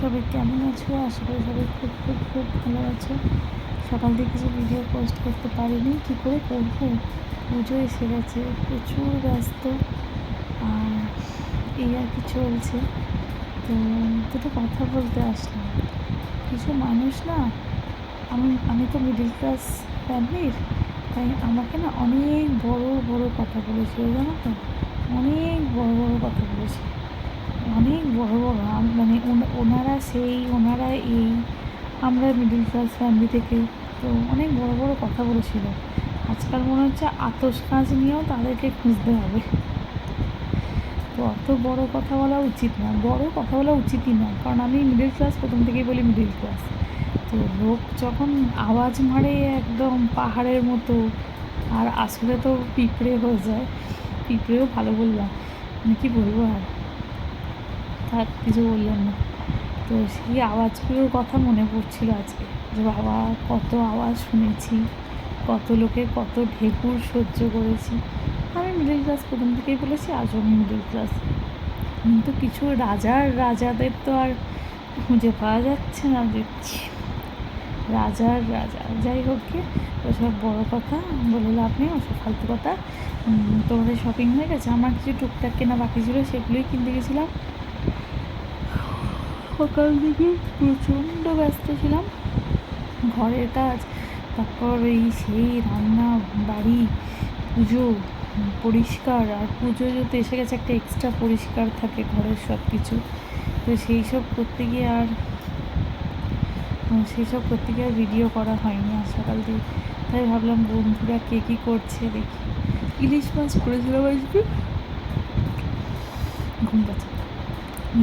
সবাই কেমন আছো? আশা করি সবাই খুব খুব খুব ভালো আছো। সকাল থেকে কিছু ভিডিও পোস্ট করতে পারিনি, কী করে করব? পুজো এসে গেছে, প্রচুর ব্যস্ত, আর এই আর কি চলছে। তো দুটো কথা বলতে আসলাম। কিছু মানুষ না, আমি আমি তো মিডিল ক্লাস ফ্যামিলির তাই আমাকে না অনেক বড় বড় কথা বলেছিল, জানো তো? অনেক বড় বড় কথা বলেছিল। অনেক বড় বড় মানে ওনারা সেই, ওনারা এই, আমরা মিডিল ক্লাস ফ্যামিলি থেকে, তো অনেক বড় বড় কথা বলেছিল। আজকাল মনে হচ্ছে আতস কাজ নিয়েও তাদেরকে খুঁজতে হবে। তো অত বড় কথা বলা উচিত না, বড় কথা বলা উচিতই না, কারণ আমি মিডিল ক্লাস প্রথম থেকেই বলি মিডিল ক্লাস তো লোক যখন আওয়াজ মারে একদম পাহাড়ের মতো, আর আসলে তো পিঁপড়ে হয়ে যায়, পিঁপড়েও ভালো বললাম, আমি কী বলব আর? থাক, কিছু বললাম না। তো সেই আওয়াজগুলোর কথা মনে পড়ছিল আজকে, যে বাবা, কত আওয়াজ শুনেছি, কত লোকে কত ঢেকুর সহ্য করেছি। আমি মিডিল ক্লাস প্রথম থেকেই বলেছি, আজও আমি মিডিল ক্লাস কিন্তু কিছু রাজার, রাজাদের তো আর খুঁজে পাওয়া যাচ্ছে না, দেখছি। রাজার, রাজা, যাই হোক কি ওসব বড়ো কথা, বলে লাভ নেই, ওসব ফালতু কথা। তোমাদের শপিং হয়ে গেছে? আমার কিছু টুকটাক কেনা বাকি ছিল, সেগুলোই কিনতে গেছিলাম। সকাল থেকে প্রচণ্ড ব্যস্ত ছিলাম। ঘরের কাজ তারপর এই সেই রান্না, বাড়ি, পুজো, পরিষ্কার, আর পুজো যেহেতু এসে গেছে, একটা এক্সট্রা পরিষ্কার থাকে ঘরের সব কিছু তো সেই সব করতে গিয়ে আর সেই সব করতে গিয়ে আর ভিডিও করা হয়নি আজ সকাল থেকে। তাই ভাবলাম বন্ধুরা কে কী করছে দেখি। ইলিশ মাছ করেছিলাম আজকে ঘুম পাচ্ছে।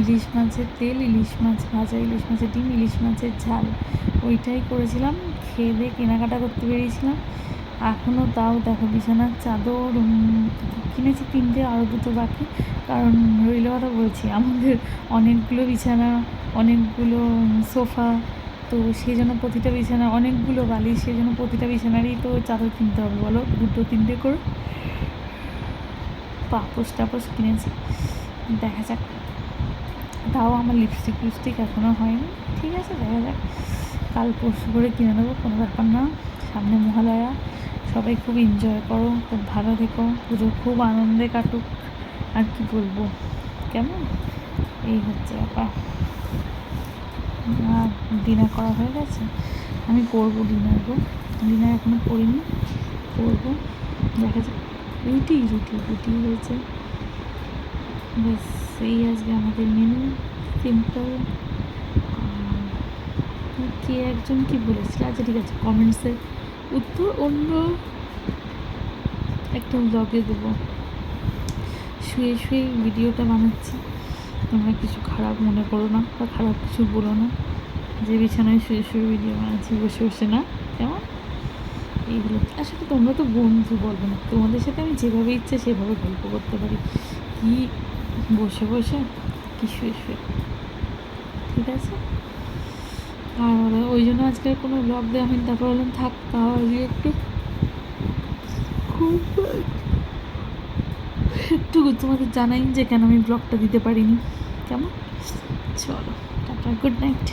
ইলিশ মাছের তেল, ইলিশ মাছ ভাজা, ইলিশ মাছের ডিম, ইলিশ মাছের ঝাল। ওইটাই করেছিলাম, খেয়ে দিয়ে কেনাকাটা করতে বেরিয়েছিলাম। এখনও তাও দেখো বিছানার চাদর কিনেছি তিনটে আরও দুটো বাকি। কারণ রইল কথা বলছি, আমাদের অনেকগুলো বিছানা, অনেকগুলো সোফা, তো সেই জন্য প্রতিটা বিছানা, অনেকগুলো বালিশ, সেই জন্য প্রতিটা বিছানারই তো চাদর কিনতে হবে, বলো? দুটো, তিনটে করে। পাপোশ টাপোশ কিনেছি। দেখা যাক। তাও আমার লিপস্টিক লিপস্টিক এখনও হয়নি। ঠিক আছে, দেখা যাক। কাল পরশু করে কিনে নেব, কোনো ব্যাপার না। সামনে মহালয়া, সবাই খুব এনজয় করো, খুব ভালো থেকো। পুজো খুব আনন্দে কাটুক। আর কি বলব? কেমন? এই হচ্ছে ব্যাপার। আর ডিনার করা হয়ে গেছে? আমি করব ডিনার গো। ডিনার এখনও করিনি, করব। দেখা যাক। রুটি রুটি রুটি হয়েছে। ব্যাস এই আজকে আমাদের মেনু সিম্পল কে একজন কি বলেছিল? আচ্ছা ঠিক আছে কমেন্টসের উত্তর অন্য একটা ব্লগে দেবো। শুয়ে শুয়ে ভিডিওটা বানাচ্ছি। তোমরা কিছু খারাপ মনে করো না বা খারাপ কিছু বলো না। যে বিছানায় শুয়ে শুয়ে ভিডিও বানাচ্ছি, বসে বসে না, কেমন? এইগুলো। আসলে তোমরা তো বন্ধু বলবে না, তোমাদের সাথে আমি যেভাবে ইচ্ছে সেভাবে গল্প করতে পারি। কি বসে বসে? কি শুয়ে শুয়ে ঠিক আছে? আর ওই জন্য আজকে কোনো ব্লগ দেওয়া হয়নি। তারপর বললাম থাক তাহলে একটু। খুব একটু তোমাদের জানাই যে কেন আমি ব্লগটা দিতে পারিনি। কেমন? চলো, টাটা গুড নাইট